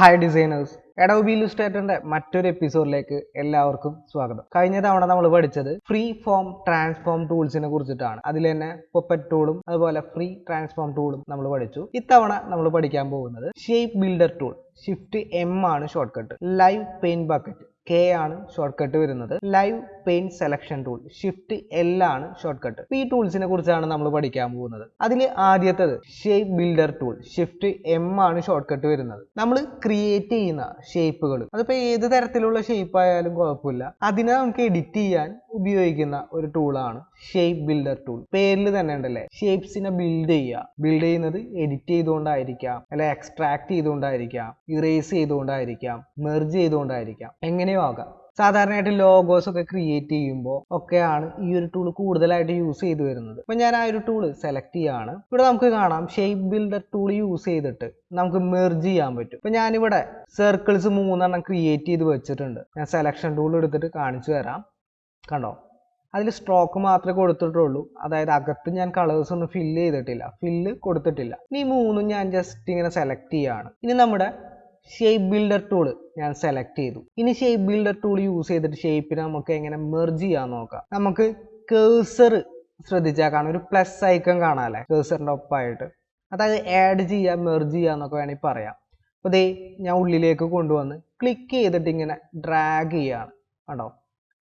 Hi designers എഡോബി ഇല്ലുസ്ട്രേറ്ററിന്റെ മറ്റൊരു എപ്പിസോഡിലേക്ക് എല്ലാവർക്കും സ്വാഗതം. കഴിഞ്ഞ തവണ നമ്മൾ പഠിച്ചത് ഫ്രീ ഫോം ട്രാൻസ്ഫോം ടൂൾസിനെ കുറിച്ചിട്ടാണ്. അതിൽ തന്നെ പൊപ്പറ്റ് ടൂളും അതുപോലെ ഫ്രീ ട്രാൻസ്ഫോം ടൂളും നമ്മൾ പഠിച്ചു. ഇത്തവണ നമ്മൾ പഠിക്കാൻ പോകുന്നത് shape builder tool shift M ആണ് shortcut live paint bucket K ആണ് ഷോർട്ട് കട്ട് വരുന്നത്. Live paint selection tool shift L ആണ് ഷോർട്ട് കട്ട് ഈ ടൂൾസിനെ കുറിച്ചാണ് നമ്മൾ പഠിക്കാൻ പോകുന്നത്. അതിൽ ആദ്യത്തേത് shape builder tool shift M ആണ് ഷോർട്ട് കട്ട് വരുന്നത്. നമ്മൾ ക്രിയേറ്റ് ചെയ്യുന്ന ഷേപ്പുകൾ അതിപ്പോ ഏത് തരത്തിലുള്ള ഷേപ്പ് ആയാലും കുഴപ്പമില്ല. അതിനെ നമുക്ക് എഡിറ്റ് ചെയ്യാൻ ഉപയോഗിക്കുന്ന ഒരു ടൂളാണ് ഷേപ്പ് ബിൽഡർ ടൂൾ പേരിൽ തന്നെ ഉണ്ടല്ലേ? ഷേപ്സിനെ ബിൽഡ് ചെയ്യുക. ബിൽഡ് ചെയ്യുന്നത് എഡിറ്റ് ചെയ്തുകൊണ്ടായിരിക്കാം. അല്ലെ എക്സ്ട്രാക്ട് ചെയ്തുകൊണ്ടായിരിക്കാം. ഇറേസ് ചെയ്തുകൊണ്ടായിരിക്കാം. മെർജ് ചെയ്തുകൊണ്ടായിരിക്കാം. എങ്ങനെയോ ആകാം. സാധാരണയായിട്ട് ലോഗോസ് ഒക്കെ ക്രിയേറ്റ് ചെയ്യുമ്പോൾ ഒക്കെയാണ് ഈ ഒരു ടൂൾ കൂടുതലായിട്ട് യൂസ് ചെയ്തു വരുന്നത്. അപ്പൊ ഞാൻ ആ ഒരു ടൂൾ സെലക്ട് ചെയ്യാണ്. ഇവിടെ നമുക്ക് കാണാം ഷേപ്പ് ബിൽഡർ ടൂൾ യൂസ് ചെയ്തിട്ട് നമുക്ക് മെർജ് ചെയ്യാൻ പറ്റും. ഇപ്പം ഞാനിവിടെ സർക്കിൾസ് മൂന്നെണ്ണം ക്രിയേറ്റ് ചെയ്ത് വെച്ചിട്ടുണ്ട്. ഞാൻ സെലക്ഷൻ ടൂൾ എടുത്തിട്ട് കാണിച്ചു തരാം. കണ്ടോ? അതിൽ സ്ട്രോക്ക് മാത്രമേ കൊടുത്തിട്ടുള്ളൂ. അതായത് അകത്ത് ഞാൻ കളേഴ്സ് ഒന്നും ഫില്ല് ചെയ്തിട്ടില്ല. ഫില്ല് കൊടുത്തിട്ടില്ല. ഇനി മൂന്നും ഞാൻ ജസ്റ്റ് ഇങ്ങനെ സെലക്ട് ചെയ്യാണ്. ഇനി നമ്മുടെ ഷേപ്പ് ബിൽഡർ ടൂൾ ഞാൻ സെലക്ട് ചെയ്തു. ഇനി ഷേപ്പ് ബിൽഡർ ടൂൾ യൂസ് ചെയ്തിട്ട് ഷേപ്പിനെ നമുക്ക് എങ്ങനെ മെർജ് ചെയ്യാൻ നോക്കാം. നമുക്ക് കേഴ്സർ ശ്രദ്ധിച്ചാൽ കാണാം. ഒരു പ്ലസ് ഐക്കൺ കാണാല്ലേ കേഴ്സറിന്റെ ഒപ്പമായിട്ട് അതായത് ആഡ് ചെയ്യാം മെർജ് ചെയ്യുക എന്നൊക്കെ വേണമെങ്കിൽ പറയാം. അപ്പോൾ ദേ ഞാൻ ഉള്ളിലേക്ക് കൊണ്ടുവന്ന് ക്ലിക്ക് ചെയ്തിട്ട് ഇങ്ങനെ ഡ്രാഗ് ചെയ്യാണ്. കണ്ടോ?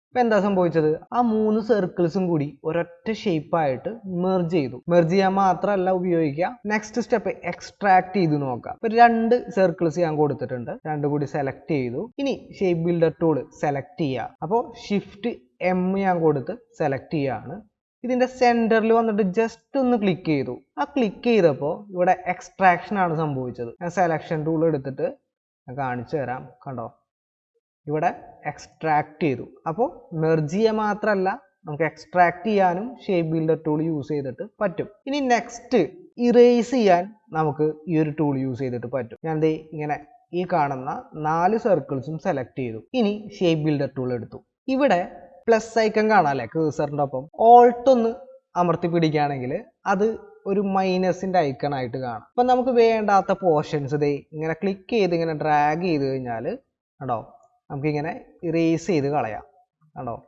ഇപ്പൊ എന്താ സംഭവിച്ചത്? ആ മൂന്ന് സർക്കിൾസും കൂടി ഒരൊറ്റ ഷേപ്പായിട്ട് മെർജ് ചെയ്തു. മെർജ് ചെയ്യാൻ മാത്രമല്ല ഉപയോഗിക്കുക. നെക്സ്റ്റ് സ്റ്റെപ്പ് എക്സ്ട്രാക്ട് ചെയ്ത് നോക്കാം. ഇപ്പൊ രണ്ട് സർക്കിൾസ് ഞാൻ കൊടുത്തിട്ടുണ്ട്. രണ്ടും കൂടി സെലക്ട് ചെയ്തു. ഇനി ഷേപ്പ് ബിൽഡർ ടൂൾ സെലക്ട് ചെയ്യുക. അപ്പോൾ ഷിഫ്റ്റ് എം ഞാൻ കൊടുത്ത് സെലക്ട് ചെയ്യാണ് ഇതിന്റെ സെന്ററിൽ വന്നിട്ട് ജസ്റ്റ് ഒന്ന് ക്ലിക്ക് ചെയ്തു. ആ ക്ലിക്ക് ചെയ്തപ്പോൾ ഇവിടെ എക്സ്ട്രാക്ഷൻ ആണ് സംഭവിച്ചത്. ഞാൻ സെലക്ഷൻ ടൂൾ എടുത്തിട്ട് ഞാൻ കാണിച്ചു തരാം. കണ്ടോ? ഇവിടെ എക്സ്ട്രാക്ട് ചെയ്തു. അപ്പോൾ മെർജ് ചെയ്യാൻ മാത്രമല്ല നമുക്ക് എക്സ്ട്രാക്ട് ചെയ്യാനും ഷേപ്പ് ബിൽഡർ ടൂൾ യൂസ് ചെയ്തിട്ട് പറ്റും. ഇനി നെക്സ്റ്റ് ഇറേസ് ചെയ്യാൻ നമുക്ക് ഈ ഒരു ടൂൾ യൂസ് ചെയ്തിട്ട് പറ്റും. ഞാൻ ദേ ഇങ്ങനെ ഈ കാണുന്ന നാല് സർക്കിൾസും സെലക്ട് ചെയ്തു. ഇനി ഷേപ്പ് ബിൽഡർ ടൂൾ എടുത്തു. ഇവിടെ പ്ലസ് ഐക്കൺ കാണാല്ലേ കേസറിന്റെ ഒപ്പം. ഓൾട്ട് ഒന്ന് അമർത്തി പിടിക്കുകയാണെങ്കിൽ അത് ഒരു മൈനസിന്റെ ഐക്കൺ ആയിട്ട് കാണാം. അപ്പം നമുക്ക് വേണ്ടാത്ത പോർഷൻസ് ദേ ഇങ്ങനെ ക്ലിക്ക് ചെയ്ത് ഇങ്ങനെ ഡ്രാഗ് ചെയ്ത് കഴിഞ്ഞാൽ കണ്ടോ നമുക്കിങ്ങനെ ഇറേസ് ചെയ്ത് കളയാം. കണ്ടോ?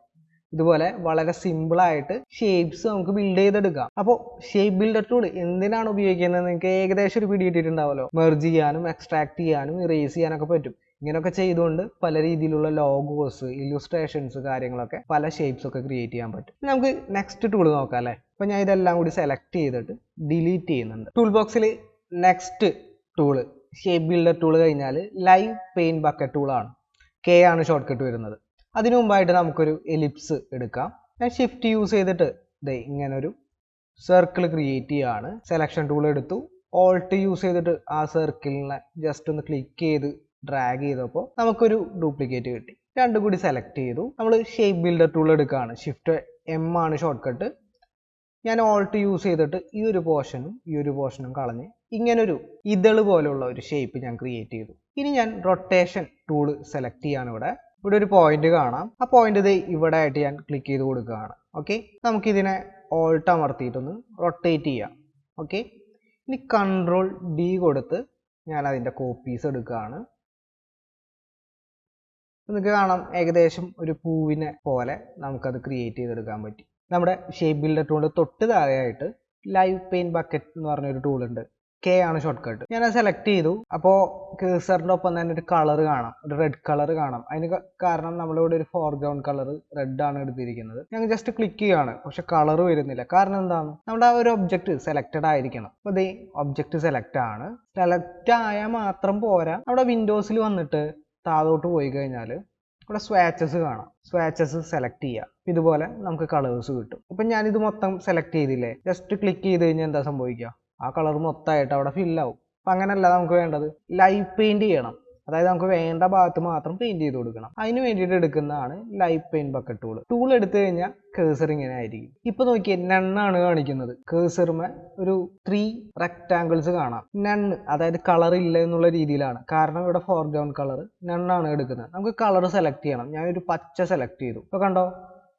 ഇതുപോലെ വളരെ സിമ്പിളായിട്ട് ഷേപ്സ് നമുക്ക് ബിൽഡ് ചെയ്തെടുക്കാം. അപ്പോൾ ഷേപ്പ് ബിൽഡർ ടൂൾ എന്തിനാണ് ഉപയോഗിക്കുന്നത്? നിങ്ങൾക്ക് ഏകദേശം ഒരു പിടി കിട്ടിയിട്ടുണ്ടാവല്ലോ മെർജ് ചെയ്യാനും എക്സ്ട്രാക്ട് ചെയ്യാനും ഇറേസ് ചെയ്യാനൊക്കെ പറ്റും. ഇങ്ങനെയൊക്കെ ചെയ്തുകൊണ്ട് പല രീതിയിലുള്ള ലോഗോസ് ഇല്ലുസ്ട്രേഷൻസ് കാര്യങ്ങളൊക്കെ പല ഷേപ്സ് ഒക്കെ ക്രിയേറ്റ് ചെയ്യാൻ പറ്റും. നമുക്ക് നെക്സ്റ്റ് ടൂൾ നോക്കാം അല്ലേ? അപ്പം ഞാൻ ഇതെല്ലാം കൂടി സെലക്ട് ചെയ്തിട്ട് ഡിലീറ്റ് ചെയ്യുന്നുണ്ട്. ടൂൾ ബോക്സിൽ next tool shape builder tool കഴിഞ്ഞാൽ ലൈവ് പെയിൻ ബക്കറ്റ് ടൂളാണ് കെ ആണ് ഷോർട്ട് കട്ട് വരുന്നത്. അതിനു മുമ്പായിട്ട് നമുക്കൊരു എലിപ്സ് എടുക്കാം. ഞാൻ ഷിഫ്റ്റ് യൂസ് ചെയ്തിട്ട് ദേ ഇങ്ങനൊരു സർക്കിൾ ക്രിയേറ്റ് ചെയ്യാണ്. സെലക്ഷൻ ടൂൾ എടുത്തു. ഓൾട്ട് യൂസ് ചെയ്തിട്ട് ആ സർക്കിളിനെ ജസ്റ്റ് ഒന്ന് ക്ലിക്ക് ചെയ്ത് ഡ്രാഗ് ചെയ്തപ്പോൾ നമുക്കൊരു ഡ്യൂപ്ലിക്കേറ്റ് കിട്ടി. രണ്ടും കൂടി സെലക്ട് ചെയ്തു. നമ്മൾ ഷേപ്പ് ബിൽഡർ ടൂൾ എടുക്കുകയാണ്. ഷിഫ്റ്റ് എം ആണ് ഷോർട്ട് കട്ട് ഞാൻ ഓൾട്ട് യൂസ് ചെയ്തിട്ട് ഈ ഒരു പോർഷനും ഈ ഒരു പോർഷനും കളഞ്ഞ് ഇങ്ങനൊരു ഇതൾ പോലുള്ള ഒരു ഷേപ്പ് ഞാൻ ക്രിയേറ്റ് ചെയ്തു. ഇനി ഞാൻ റൊട്ടേഷൻ ടൂൾ സെലക്ട് ചെയ്യാണ് ഇവിടെ. ഇവിടെ ഒരു പോയിന്റ് കാണാം. ആ പോയിന്റ് ഇവിടെ ആയിട്ട് ഞാൻ ക്ലിക്ക് ചെയ്ത് കൊടുക്കുകയാണ്. ഓക്കെ നമുക്കിതിനെ ഓൾട്ട് അമർത്തിയിട്ടൊന്ന് റൊട്ടേറ്റ് ചെയ്യാം. ഓക്കെ ഇനി കൺട്രോൾ ഡി കൊടുത്ത് ഞാൻ അതിന്റെ കോപ്പീസ് എടുക്കുകയാണ്. നിങ്ങൾക്ക് കാണാം ഏകദേശം ഒരു പൂവിനെ പോലെ നമുക്കത് ക്രിയേറ്റ് ചെയ്തെടുക്കാൻ പറ്റി. നമ്മുടെ ഷേപ്പ് ബിൽഡർ ടൂളിന്റെ തൊട്ട് താഴെയായിട്ട് ലൈവ് പെയിൻ ബക്കറ്റ് എന്ന് പറഞ്ഞൊരു ടൂളുണ്ട് കെ ആണ് ഷോർട്ട് കട്ട് ഞാൻ അത് സെലക്ട് ചെയ്തു. അപ്പോൾ കേസറിന്റെ ഒപ്പം തന്നെ ഒരു കളർ കാണാം. ഒരു റെഡ് കളർ കാണാം. അതിന് കാരണം നമ്മളിവിടെ ഒരു ഫോർഗ്രൗണ്ട് കളർ റെഡ് ആണ് എടുത്തിരിക്കുന്നത്. ഞങ്ങൾ ജസ്റ്റ് ക്ലിക്ക് ചെയ്യുകയാണ് പക്ഷെ കളർ വരുന്നില്ല. കാരണം എന്താണ്? നമ്മുടെ ആ ഒരു ഒബ്ജക്റ്റ് സെലക്റ്റഡ് ആയിരിക്കണം. അപ്പോൾ ദേ ഒബ്ജക്റ്റ് സെലക്ട് ആണ്. സെലക്ട് ആയാൽ മാത്രം പോരാ. നമ്മുടെ വിൻഡോസിൽ വന്നിട്ട് താഴോട്ട് പോയി കഴിഞ്ഞാൽ ഇവിടെ സ്വാച്ചസ് കാണാം. സ്വാച്ചസ് സെലക്ട് ചെയ്യുക ഇതുപോലെ നമുക്ക് കളേഴ്സ് കിട്ടും. അപ്പം ഞാനിത് മൊത്തം സെലക്ട് ചെയ്തില്ലേ? ജസ്റ്റ് ക്ലിക്ക് ചെയ്ത് കഴിഞ്ഞാൽ എന്താ സംഭവിക്കുക? ആ കളർ മൊത്തമായിട്ട് അവിടെ ഫില്ലാവും അപ്പം അങ്ങനെയല്ല നമുക്ക് വേണ്ടത്. ലൈറ്റ് പെയിന്റ് ചെയ്യണം. അതായത് നമുക്ക് വേണ്ട ഭാഗത്ത് മാത്രം പെയിന്റ് ചെയ്ത് കൊടുക്കണം. അതിന് വേണ്ടിയിട്ട് എടുക്കുന്നതാണ് live paint bucket tool tool എടുത്തു കഴിഞ്ഞാൽ കേസർ ഇങ്ങനെ ആയിരിക്കും. ഇപ്പൊ നോക്കിയേ നണ്ണാണ് കാണിക്കുന്നത്. കേസറുമെ ഒരു ത്രീ റെക്ടാങ്കിൾസ് കാണാം. നണ്ണ് അതായത് കളർ ഇല്ല എന്നുള്ള രീതിയിലാണ്. കാരണം ഇവിടെ ഫോർഗ്രൗണ്ട് കളർ നണ്ണാണ് എടുക്കുന്നത്. നമുക്ക് കളർ സെലക്ട് ചെയ്യണം. ഞാൻ ഒരു പച്ച സെലക്ട് ചെയ്തു. ഇപ്പൊ കണ്ടോ?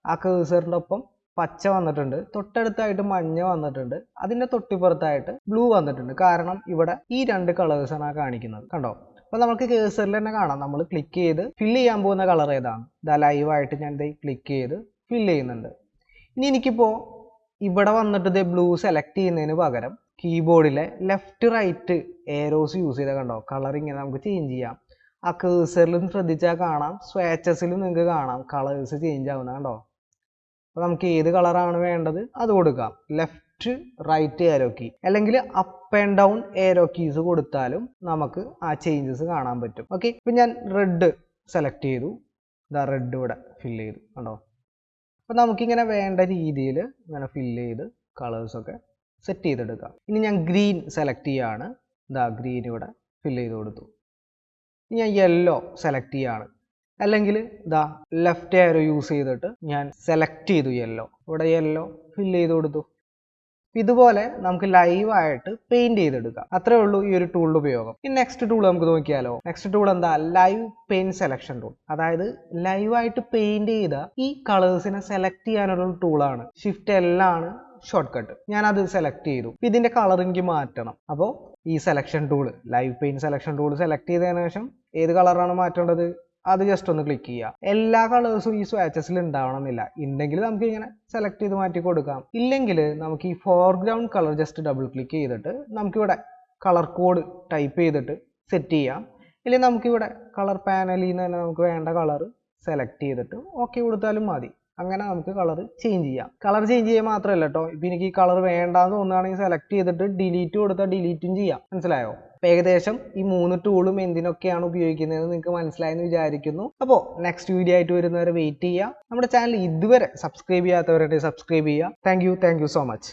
ആ കേസറിന്റെ ഒപ്പം പച്ച വന്നിട്ടുണ്ട്. തൊട്ടടുത്തായിട്ട് മഞ്ഞ വന്നിട്ടുണ്ട്. അതിന്റെ തൊട്ടിപ്പുറത്തായിട്ട് ബ്ലൂ വന്നിട്ടുണ്ട്. കാരണം ഇവിടെ ഈ രണ്ട് കളേഴ്സാണ് ആ കാണിക്കുന്നത്. കണ്ടോ? അപ്പോൾ നമുക്ക് കേസറിൽ തന്നെ കാണാം. നമ്മൾ ക്ലിക്ക് ചെയ്ത് ഫില്ല് ചെയ്യാൻ പോകുന്ന കളർ ഏതാണ്? ഇതാ ലൈവായിട്ട് ഞാൻ ഇത് ക്ലിക്ക് ചെയ്ത് ഫില്ല് ചെയ്യുന്നുണ്ട്. ഇനി എനിക്കിപ്പോൾ ഇവിടെ വന്നിട്ട് ഇത് ബ്ലൂ സെലക്ട് ചെയ്യുന്നതിന് പകരം കീബോർഡിലെ ലെഫ്റ്റ് റൈറ്റ് ഏരോസ് യൂസ് ചെയ്താൽ കണ്ടോ? കളർ ഇങ്ങനെ നമുക്ക് ചേഞ്ച് ചെയ്യാം. ആ കേസറിലും ശ്രദ്ധിച്ചാൽ കാണാം. സ്വാച്ചസിലും നിങ്ങൾക്ക് കാണാം. കളേഴ്സ് ചേഞ്ച് ആവുന്ന കണ്ടോ? അപ്പോൾ നമുക്ക് ഏത് കളറാണ് വേണ്ടത്? അത് കൊടുക്കാം. ലെഫ്റ്റ് റൈറ്റ് ഏരോ കീ അല്ലെങ്കിൽ up and down arrow keys കൊടുത്താലും നമുക്ക് ആ ചേഞ്ചസ് കാണാൻ പറ്റും. ഓക്കെ ഇപ്പം ഞാൻ റെഡ് സെലക്ട് ചെയ്തു. ഇതാ റെഡ് ഇവിടെ ഫില്ല് ചെയ്തു. കണ്ടോ? അപ്പം നമുക്കിങ്ങനെ വേണ്ട രീതിയിൽ ഇങ്ങനെ ഫില്ല് ചെയ്ത് കളേഴ്സൊക്കെ സെറ്റ് ചെയ്തെടുക്കാം. ഇനി ഞാൻ ഗ്രീൻ സെലക്ട് ചെയ്യാണ്. ഇതാ ഗ്രീൻ ഇവിടെ ഫില്ല് ചെയ്ത് കൊടുത്തു. ഇനി ഞാൻ യെല്ലോ സെലക്ട് ചെയ്യാണ്. അല്ലെങ്കിൽ ഇതാ ലെഫ്റ്റ് ആരോ യൂസ് ചെയ്തിട്ട് ഞാൻ സെലക്ട് ചെയ്തു യെല്ലോ ഇവിടെ യെല്ലോ ഫില്ല് ചെയ്ത് കൊടുത്തു. ഇതുപോലെ നമുക്ക് ലൈവായിട്ട് പെയിന്റ് ചെയ്തെടുക്കാം. അത്രേ ഉള്ളൂ ഈ ഒരു ടൂളിന്റെ ഉപയോഗം. ഈ നെക്സ്റ്റ് ടൂൾ നമുക്ക് നോക്കിയാലോ? നെക്സ്റ്റ് ടൂൾ എന്താ? ലൈവ് പെയിന്റ് സെലക്ഷൻ ടൂൾ അതായത് ലൈവായിട്ട് പെയിന്റ് ചെയ്ത ഈ കളേഴ്സിനെ സെലക്ട് ചെയ്യാനുള്ള ടൂളാണ് ഷിഫ്റ്റ് എല്ലാണ് ഷോർട്ട് കട്ട് ഞാൻ അത് സെലക്ട് ചെയ്തു. ഇതിന്റെ കളർ എനിക്ക് മാറ്റണം. അപ്പോൾ ഈ selection tool live paint selection tool select ചെയ്തതിനു ശേഷം ഏത് കളറാണ് മാറ്റേണ്ടത്? അത് ജസ്റ്റ് ഒന്ന് ക്ലിക്ക് ചെയ്യുക എല്ലാ കളേഴ്സും ഈ സ്വാച്ചസിൽ ഉണ്ടാവണമെന്നില്ല ഉണ്ടെങ്കിൽ നമുക്ക് ഇങ്ങനെ സെലക്ട് ചെയ്ത് മാറ്റി കൊടുക്കാം. ഇല്ലെങ്കിൽ നമുക്ക് ഈ foreground colour just double click ചെയ്തിട്ട് നമുക്കിവിടെ കളർ കോഡ് ടൈപ്പ് ചെയ്തിട്ട് സെറ്റ് ചെയ്യാം. ഇല്ലെങ്കിൽ നമുക്കിവിടെ കളർ പാനലിൽ നിന്ന് തന്നെ നമുക്ക് വേണ്ട കളർ സെലക്ട് ചെയ്തിട്ട് ഓക്കെ കൊടുത്താലും മതി. അങ്ങനെ നമുക്ക് കളർ ചേഞ്ച് ചെയ്യാം. കളർ ചേഞ്ച് ചെയ്യാൻ മാത്രമല്ല കേട്ടോ ഇപ്പം എനിക്ക് ഈ കളർ വേണ്ടാന്ന് തോന്നുകയാണെങ്കിൽ സെലക്ട് ചെയ്തിട്ട് ഡിലീറ്റ് കൊടുത്താൽ ഡിലീറ്റും ചെയ്യാം. മനസ്സിലായോ? ഏകദേശം ഈ മൂന്ന് ടൂളും എന്തിനൊക്കെയാണ് ഉപയോഗിക്കുന്നത് നിങ്ങൾക്ക് മനസ്സിലായെന്ന് വിചാരിക്കുന്നു. അപ്പോൾ നെക്സ്റ്റ് വീഡിയോ ആയിട്ട് വരുന്നവരെ വെയിറ്റ് ചെയ്യുക നമ്മുടെ ചാനൽ ഇതുവരെ സബ്സ്ക്രൈബ് ചെയ്യാത്തവരുടെ സബ്സ്ക്രൈബ് ചെയ്യുക thank you thank you so much